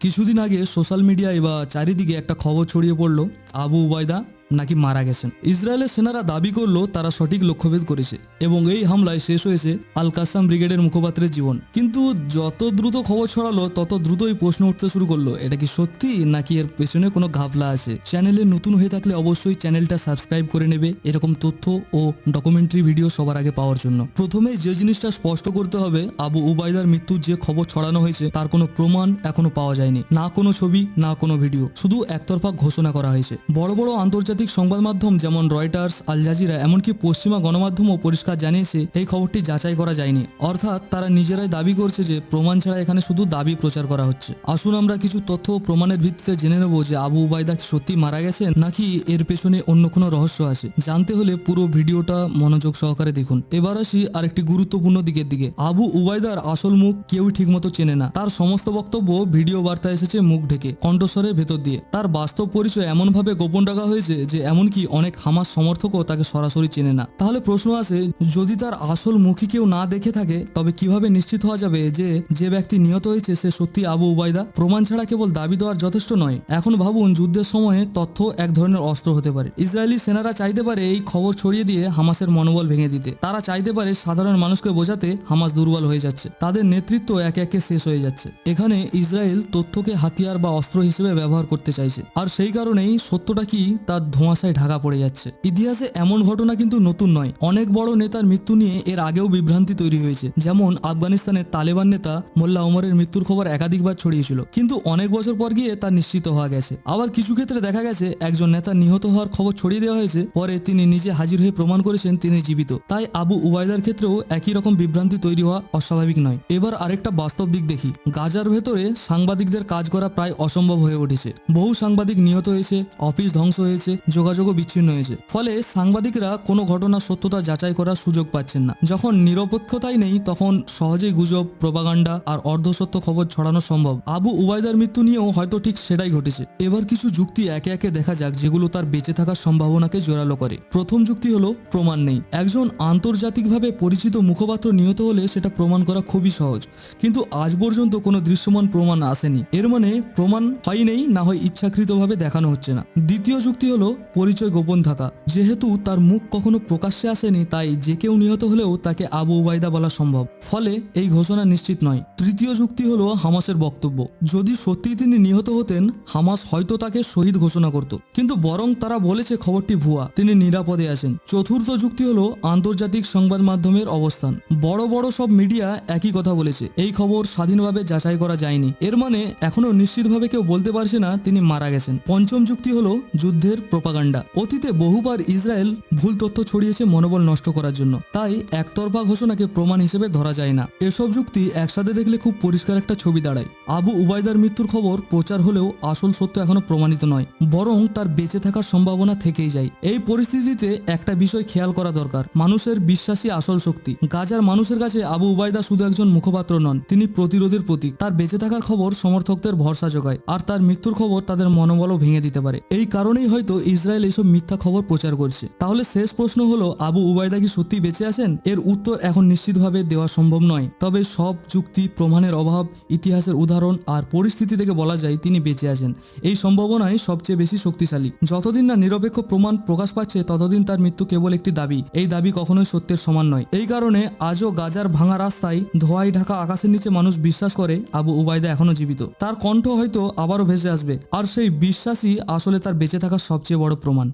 কিছুদিন আগে সোশ্যাল মিডিয়ায় বা চারিদিকে একটা খবর ছড়িয়ে পড়ল আবু উবায়দা নাকি মারা গেছেন। ইসরায়েলের সেনারা দাবি করল, তারা সঠিক লক্ষ্যভেদ করেছে এবং এই হামলায় শেষ হয়েছে আল কাসাম ব্রিগেডের মুখপাত্রের জীবন। কিন্তু যত দ্রুত খবর ছড়ালো, তত দ্রুতই প্রশ্ন উঠতে শুরু করল, এটা কি সত্যি নাকি এর পেছনে কোনো ঘাবলা আছে? চ্যানেলে নতুন হয়ে থাকলে অবশ্যই চ্যানেলটা সাবস্ক্রাইব করে নেবে। এরকম তথ্য ও ডকুমেন্টারি ভিডিও সবার আগে পাওয়ার জন্য। প্রথমেই যে জিনিসটা স্পষ্ট করতে হবে, আবু উবাইদার মৃত্যুর যে খবর ছড়ানো হয়েছে, তার কোনো প্রমাণ এখনও পাওয়া যায়নি। না কোনো ছবি, না কোনো ভিডিও। শুধু একতরফা ঘোষণা করা হয়েছে। বড় বড় আন্তর্জাতিক সংবাদ মাধ্যম যেমন রয়টার্স, আল জাজিরা এমনকি পশ্চিমা গণমাধ্যমও পরিষ্কার জানিয়েছে এই খবরটি যাচাই করা যায়নি। অর্থাৎ তারা নিজেরাই দাবি করছে যে প্রমাণ ছাড়া এখানে শুধু দাবি প্রচার করা হচ্ছে। আসুন আমরা কিছু তথ্য ও প্রমাণের ভিত্তিতে জেনে নেব যে আবু উবাইদা কি সত্যি মারা গেছেন নাকি এর পেছনে অন্য কোনো রহস্য আছে। জানতে হলে পুরো ভিডিওটা মনোযোগ সহকারে দেখুন। এবার আসি আরেকটি গুরুত্বপূর্ণ দিকের দিকে। আবু উবাইদার আসল মুখ কেউই ঠিকমতো চেনে না। তার সমস্ত বক্তব্য ভিডিও বার্তা এসেছে মুখ ঢেকে, কণ্ঠস্বরের ভেতর দিয়ে। তার বাস্তব পরিচয় এমনভাবে গোপন রাখা হয়েছে যে এমনকি অনেক হামাস সমর্থকও তাকে সরাসরি চেনে না। তাহলে প্রশ্ন আছে, যদি তার আসল মুখী কেউ না দেখে থাকে, তবে কীভাবে নিশ্চিত হওয়া যাবে যে যে ব্যক্তি নিহত হয়েছে সে সত্যি আবু উবায়দা? প্রমাণ ছাড়া কেবল দাবি দেওয়ার যথেষ্ট নয়। এখন ভাবুন, যুদ্ধের সময়ে তথ্য এক ধরনের অস্ত্র হতে পারে। ইসরায়েলি সেনারা চাইতে পারে এই খবর ছড়িয়ে দিয়ে হামাসের মনোবল ভেঙে দিতে। তারা চাইতে পারে সাধারণ মানুষকে বোঝাতে হামাস দুর্বল হয়ে যাচ্ছে। তাদের নেতৃত্ব একে একে শেষ হয়ে যাচ্ছে। এখানে ইসরায়েল তথ্যকে হাতিয়ার বা অস্ত্র হিসেবে ব্যবহার করতে চাইছে। আর সেই কারণেই সত্যটা কি তার ধোঁয়াশায় ঢাকা পড়ে যাচ্ছে। ইতিহাসে এমন ঘটনা কিন্তু নতুন নয়। অনেক বড় নেতার মৃত্যু নিয়ে এর আগেও বিভ্রান্তি তৈরি হয়েছে। যেমন আফগানিস্তানের তালেবান নেতা মোল্লা ওমরের মৃত্যুর খবর একাধিকবার ছড়িয়েছিল। কিন্তু অনেক বছর পর গিয়ে তা নিশ্চিত হওয়া গেছে। আবার কিছু ক্ষেত্রে দেখা গেছে, একজন নেতা নিহত হওয়ার খবর ছড়িয়ে দেওয়া হয়েছে। পরে তিনি নিজে হাজির হয়ে প্রমাণ করেছেন তিনি জীবিত। তাই আবু উবায়দার ক্ষেত্রেও একই রকম বিভ্রান্তি তৈরি হওয়া অস্বাভাবিক নয়। এবার আরেকটা বাস্তব দিক দেখি। গাজার ভেতরে সাংবাদিকদের কাজ করা প্রায় অসম্ভব হয়ে উঠেছে। বহু সাংবাদিক নিহত হয়েছে, অফিস ধ্বংস হয়েছে যোগাযোগও বিচ্ছিন্ন হয়েছে। ফলে সাংবাদিকরা কোনো ঘটনার সত্যতা যাচাই করার সুযোগ পাচ্ছেন না। যখন নিরপেক্ষতাই নেই, তখন সহজেই গুজব প্রবাগান্ডা আর অর্ধসত্য খবর ছড়ানো সম্ভব। আবু উবায়দার মৃত্যু নিয়েও হয়তো ঠিক সেটাই ঘটেছে। এবার কিছু যুক্তি একে একে দেখা যাক, যেগুলো তার বেঁচে থাকার সম্ভাবনাকে জোরালো করে। প্রথম যুক্তি হলো, প্রমাণ নেই। একজন আন্তর্জাতিকভাবে পরিচিত মুখপাত্র নিহত হলে সেটা প্রমাণ করা খুবই সহজ। কিন্তু আজ পর্যন্ত কোনো দৃশ্যমান প্রমাণ আসেনি। এর মানে প্রমাণ হয় নেই, না হয় ইচ্ছাকৃতভাবে দেখানো হচ্ছে না। দ্বিতীয় যুক্তি হলো পরিচয় গোপন থাকা। যেহেতু তার মুখ কখনো প্রকাশ্যে আসেনি, তাই যে কেউ নিহত হলেও তাকে আবু উবাইদা বলা সম্ভব। ফলে এই ঘোষণা নিশ্চিত নয়। তৃতীয় যুক্তি হলো হামাসের বক্তব্য। যদি সত্যিই তিনি নিহত হতেন, হামাস হয়তো তাকে শহীদ ঘোষণা করত। কিন্তু বরং তারা বলেছে খবরটি ভুয়া। তিনি নিরাপদে আছেন। চতুর্থ যুক্তি হলো আন্তর্জাতিক সংবাদ মাধ্যমের অবস্থান। বড় বড় সব মিডিয়া একই কথা বলেছে। এই খবর স্বাধীনভাবে যাচাই করা যায়নি। এর মানে এখনও নিশ্চিতভাবে কেউ বলতে পারছে না তিনি মারা গেছেন। পঞ্চম যুক্তি হলো যুদ্ধের প্রপাগান্ডা। অতীতে বহুবার ইসরায়েল ভুল তথ্য ছড়িয়েছে মনোবল নষ্ট করার জন্য। তাই একতরফা ঘোষণাকে প্রমাণ হিসেবে ধরা যায় না। এসব যুক্তি একসাথে দেখলে খুব পরিষ্কার একটা ছবি দাঁড়ায়। আবু উবাইদার মৃত্যুর খবর প্রচার হলেও আসল সত্য এখনও প্রমাণিত নয়, বরং তার বেঁচে থাকার সম্ভাবনা থেকেই যায়। এই পরিস্থিতিতে একটা বিষয় খেয়াল করা দরকার, মানুষের বিশ্বাসী আসল শক্তি। গাজার মানুষের কাছে আবু উবাইদা শুধু একজন মুখপাত্র নন, তিনি প্রতিরোধের প্রতীক। তার বেঁচে থাকার খবর সমর্থকদের ভরসা যোগায়, আর তার মৃত্যুর খবর তাদের মনোবলও ভেঙে দিতে পারে। এই কারণেই হয়তো ইসরায়েল এইসব মিথ্যা খবর প্রচার করছে। তাহলে শেষ প্রশ্ন হলো, আবু উবায়দা কি সত্যি বেঁচে আছেন? এর উত্তর এখন নিশ্চিতভাবে দেওয়া সম্ভব নয়। তবে সব যুক্তি, প্রমাণের অভাব, ইতিহাসের উদাহরণ আর পরিস্থিতি থেকে বলা যায় তিনি বেঁচে আছেন। এই সম্ভাবনাই সবচেয়ে বেশি শক্তিশালী। যতদিন না নিরপেক্ষ প্রমাণ প্রকাশ পাচ্ছে, ততদিন তার মৃত্যু কেবল একটি দাবি। এই দাবি কখনোই সত্যের সমান নয়। এই কারণে আজও গাজার ভাঙা রাস্তায় ধোয়াই ঢাকা আকাশের নিচে মানুষ বিশ্বাস করে, আবু উবায়দা এখনও জীবিত। তার কণ্ঠ হয়তো আবারও ভেসে আসবে। আর সেই বিশ্বাসই আসলে তার বেঁচে থাকার সবচেয়ে বড় প্রমাণ।